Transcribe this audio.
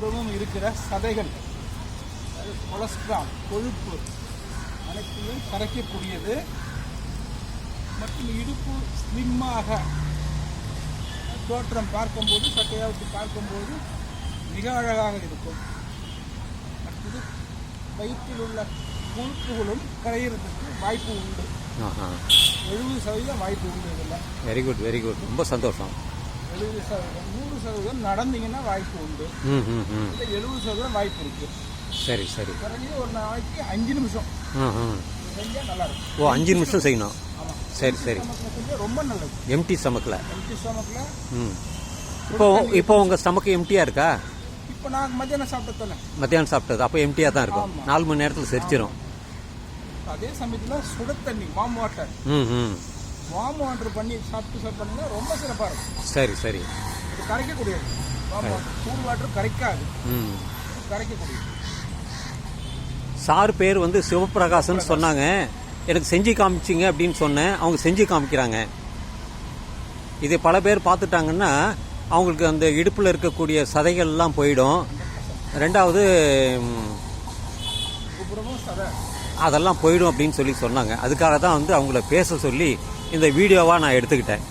புறமும் இருக்கிற சதைகள் கொலஸ்ட்ரால் கொழுப்பு அனைத்தையும் கரைக்கக்கூடியது. மற்றும் இடுப்பு ஸ்லிம்மாக தோற்றம் பார்க்கும்போது சட்டையாவுக்கு பார்க்கும்போது மிக அழகாக இருக்கும். அடுத்தது வயிற்றில் உள்ள கொழுப்புகளும் கரையிறதுக்கு வாய்ப்பு உண்டு. ஆஹா. எழுபது சதவீதம் வாய்ப்பு உண்டு இதில். வெரி குட் வெரி குட் ரொம்ப சந்தோஷம். எழுபது சதவீதம் நூறு சதவீதம் நடந்தீங்கன்னா வாய்ப்பு உண்டு. இல்லை எழுபது சதவீதம் வாய்ப்பு இருக்கு. சரி சரி. குறைஞ்சது ஒரு நாளைக்கு அஞ்சு நிமிஷம். செஞ்சால் நல்லா இருக்கும். ஓ அஞ்சு நிமிஷம் செய்யணும். சரி சரி. ரொம்ப நல்லது. எம்டி ஸ்டமக்கில் எம்டி ஸ்டமக்கில் ம். இப்போ இப்போ உங்கள் ஸ்டமக்கு எம்டியாக இருக்கா? இப்போ நான் மத்தியானம் சாப்பிட்டதானே. மத்தியானம் சாப்பிட்டது. அப்போ எம்டியாக தான் இருக்கும். நாலு மணி நேரத்தில் செரிச்சிரும். அதே சமயத்தில் சுட தண்ணி வாம் வாட்டர் ம் ம். வாம் வாட்டர் பண்ணி சாப்பிட்டு சாப்பிட்டீங்கன்னா ரொம்ப சிறப்பாக இருக்கும். சரி சரி. இது கரைக்கக்கூடியது. வாம் வாட்டர் கூல் வாட்டர் கரைக்காது. கரைக்கக்கூடியது. சார் பேர் வந்து சிவபிரகாசன் சொன்னாங்க. எனக்கு செஞ்சு காமிச்சிங்க அப்படின்னு சொன்னேன். அவங்க செஞ்சு காமிக்கிறாங்க. இது பல பேர் பார்த்துட்டாங்கன்னா அவங்களுக்கு அந்த இடுப்பில் இருக்கக்கூடிய சதைகள்லாம் போயிடும். ரெண்டாவது அதெல்லாம் போயிடும் அப்படின்னு சொல்லி சொன்னாங்க. அதுக்காக தான் வந்து அவங்கள பேச சொல்லி இந்த வீடியோவாக நான் எடுத்துக்கிட்டேன்.